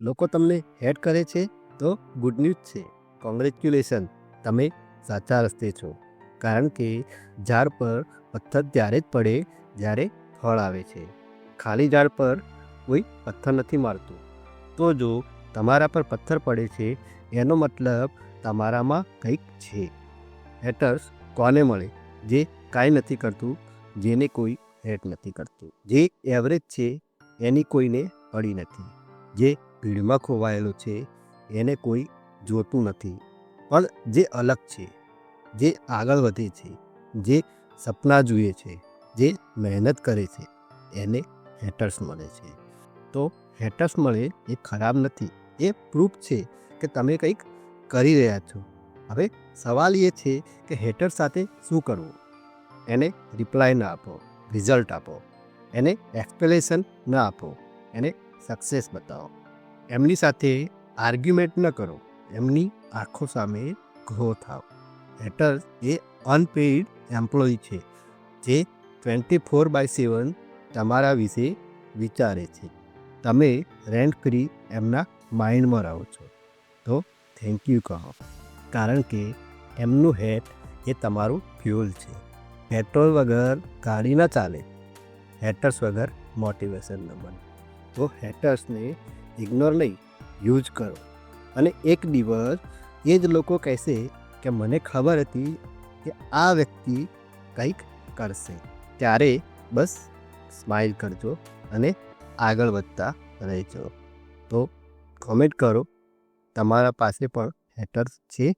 લોકો તમને હેટ કરે છે તો ગુડ ન્યૂઝ છે. કોંગ્રેચ્યુલેશન. તમે સાચા રસ્તે છો. કારણ કે ઝાડ પર પથ્થર ત્યારે જ પડે જ્યારે ફળ આવે છે. ખાલી ઝાડ પર કોઈ પથ્થર નથી મારતું. તો જો તમારા પર પથ્થર પડે છે, એનો મતલબ તમારામાં કંઈક છે. હેટર્સ કોને મળે? જે કાંઈ નથી કરતું, જેને કોઈ હેટ નથી કરતું. જે એવરેજ છે, એની કોઈને પડી નથી. જે ભીડમાં ખોવાયેલો છે, એને કોઈ જોતું નથી. પણ જે અલગ છે, જે આગળ વધે છે, જે સપના જુએ છે, જે મહેનત કરે છે, એને હેટર્સ મળે છે. તો હેટર્સ મળે એ ખરાબ નથી. એ પ્રૂફ છે કે તમે કંઈક કરી રહ્યા છો. હવે સવાલ એ છે કે હેટર સાથે શું કરવું? એને રિપ્લાય ના આપો રિઝલ્ટ આપો. એને એક્સપ્લેનેશન ન આપો. એને સક્સેસ બતાવો. એમની સાથે આર્ગ્યુમેન્ટ ન કરો. એમની આંખો સામે ઘો થાવ હેટર્સ એ અનપેઇડ એમ્પ્લોય છે, જે ટ્વેન્ટી ફોર બાય સેવન તમારા વિશે વિચારે છે. તમે રેન્ટ ફ્રી એમના માઇન્ડમાં રહો છો. તો થેન્ક યુ કહો. કારણ કે એમનું હેટ એ તમારું ફ્યુલ છે. પેટ્રોલ વગર ગાડી ન ચાલે. હેટર્સ વગર મોટિવેશન ન બને. તો હેટર્સને ઇગ્નોર નહીં. યુઝ કરો. અને એક દિવસ એ જ લોકો કહેશે કે મને ખબર હતી કે આ વ્યક્તિ કંઈક કરશે. ત્યારે બસ સ્માઇલ કરજો અને આગળ વધતા રહેજો. તો કોમેન્ટ કરો. તમારા પાસે પણ હેટર્સ છે?